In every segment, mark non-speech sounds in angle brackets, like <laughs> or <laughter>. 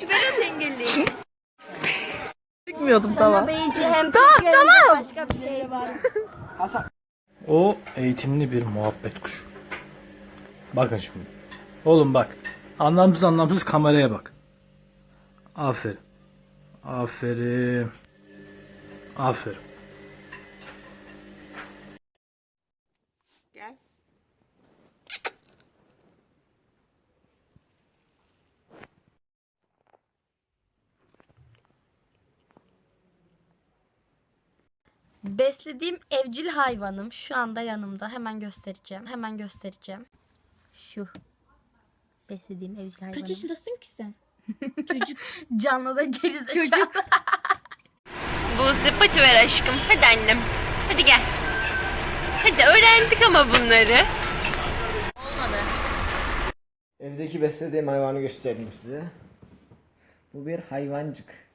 şu Berat engelleyici. Çıkmıyordum tamam. Hem tamam tamam. Başka bir şey var. O eğitimli bir muhabbet kuşu. Bakın şimdi. Oğlum bak. Anlamsız anlamsız kameraya bak. Aferin. Aferin. Aferin. Beslediğim evcil hayvanım şu anda yanımda. Hemen göstereceğim. Hemen göstereceğim. Şu. Beslediğim evcil hayvanım. Kaç yaşındasın ki sen? Canlı da gerizekalı. Çocuk. <laughs> Buse pati ver aşkım. Hadi annem. Hadi gel. Hadi öğrendik ama bunları. Evdeki beslediğim hayvanı göstereyim size. Bu bir hayvancık.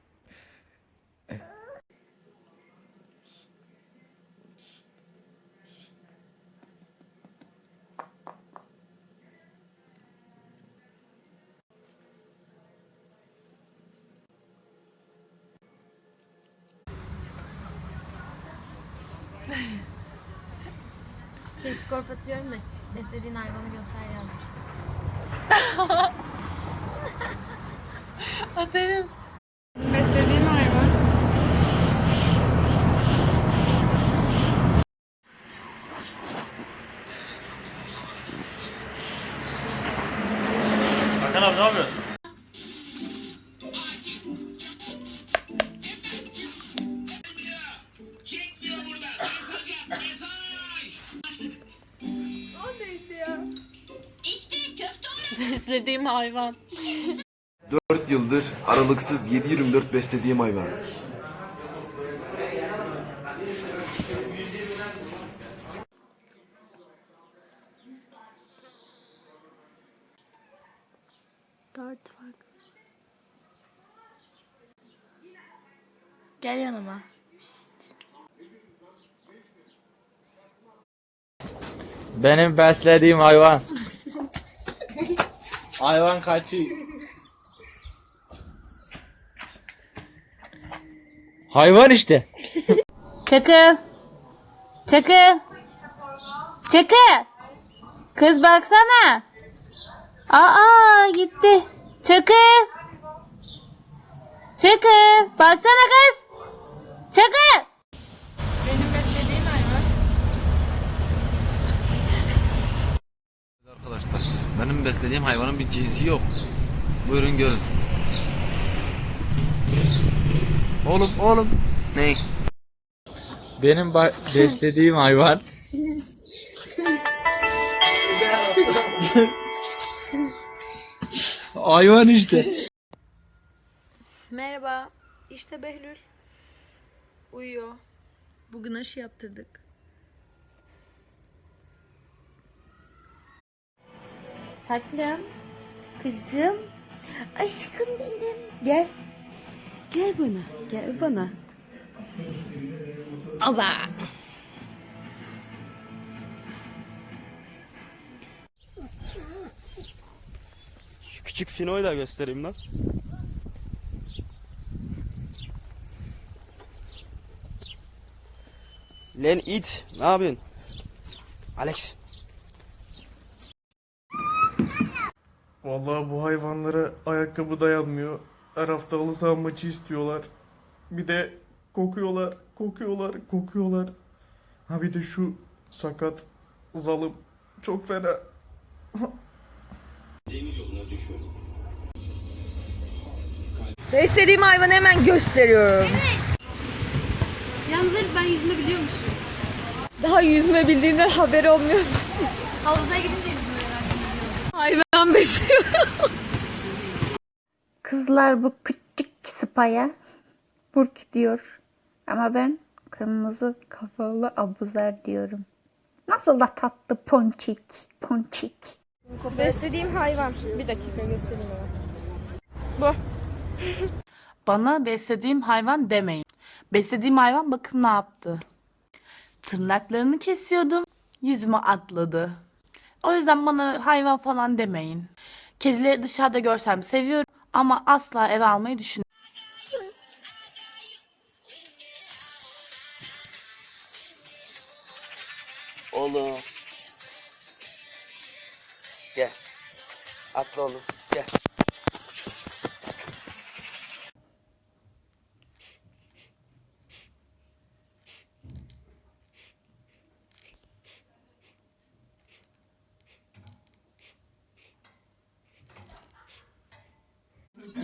Şey skor atıyorum da beslediğin hayvanı göster yazmıştım. <laughs> Atarım. Beslediğim hayvan. Hakan abi ne yapıyorsun? Beslediğim hayvan. 4 yıldır aralıksız 7-24 beslediğim hayvan. Gel yanıma. Benim beslediğim hayvan. Hayvan kaçıyor. Hayvan işte. Çakı. Çakı. Çakı. Kız baksana. Aa gitti. Çakı. Çakı. Baksana kız. Çakı. Benim beslediğim hayvanın bir cinsi yok. Buyurun görün. Oğlum oğlum. Ne? Benim ba- beslediğim hayvan. hayvan işte. Merhaba. İşte Behlül. Uyuyor. Bugün aşı yaptırdık. Tatlım. Kızım. Aşkım benim. Gel. Gel bana. Gel bana. Aba. Şu küçük Fino'yu da göstereyim lan. Len it. Ne yapıyorsun? Alex. Vallahi bu hayvanlara ayakkabı dayanmıyor. Her hafta halı saha maçı istiyorlar. Bir de kokuyorlar, kokuyorlar, kokuyorlar. Ha bir de şu sakat zalım çok fena. Beslediğim hayvanı hemen gösteriyorum. Yalnız ben yüzme biliyor musun? Daha yüzme bildiğinden haberi olmuyor. Havuza gidince Hayvan besliyorum. Kızlar bu küçük spaya burk diyor. Ama ben kırmızı kafalı abuzer diyorum. Nasıl da tatlı ponçik. Ponçik. Beslediğim hayvan. Bir dakika göstereyim bana. <laughs> Bana beslediğim hayvan demeyin. Beslediğim hayvan bakın ne yaptı. Tırnaklarını kesiyordum. Yüzüme atladı. O yüzden bana hayvan falan demeyin. Kedileri dışarıda görsem seviyorum Ama asla eve almayı düşün. Oğlum. Gel. Atla oğlum. Gel.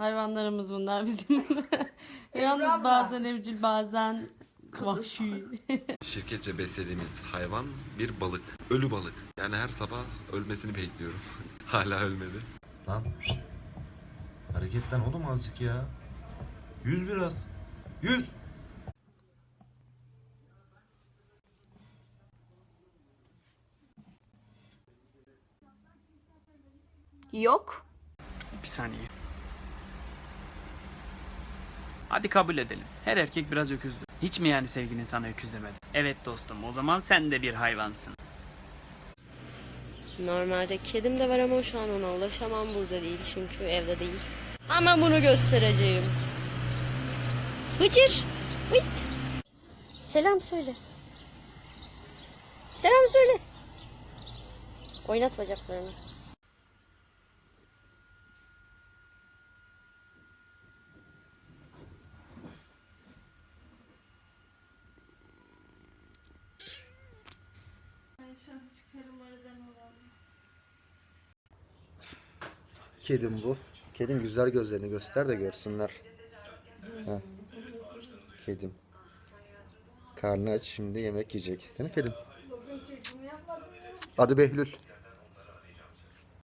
Hayvanlarımız bunlar bizim. <laughs> Yalnız bazen evcil bazen vahşi. <laughs> Şirketçe beslediğimiz hayvan bir balık. Ölü balık. Yani her sabah ölmesini bekliyorum. <laughs> Hala ölmedi. Lan. Hareketten oğlum azıcık ya. Yüz biraz. Yüz. Yok. Bir saniye. Hadi kabul edelim. Her erkek biraz öküzdür. Hiç mi yani sevgilin sana öküz demedi? Evet dostum o zaman sen de bir hayvansın. Normalde kedim de var ama şu an ona ulaşamam burada değil çünkü evde değil. Ama bunu göstereceğim. Bıcır. Bıt. Selam söyle. Selam söyle. Oynat bacaklarını. Kedim bu. Kedim güzel gözlerini göster de görsünler. Heh. Kedim. Karnı aç şimdi yemek yiyecek. Değil mi kedim? Adı Behlül.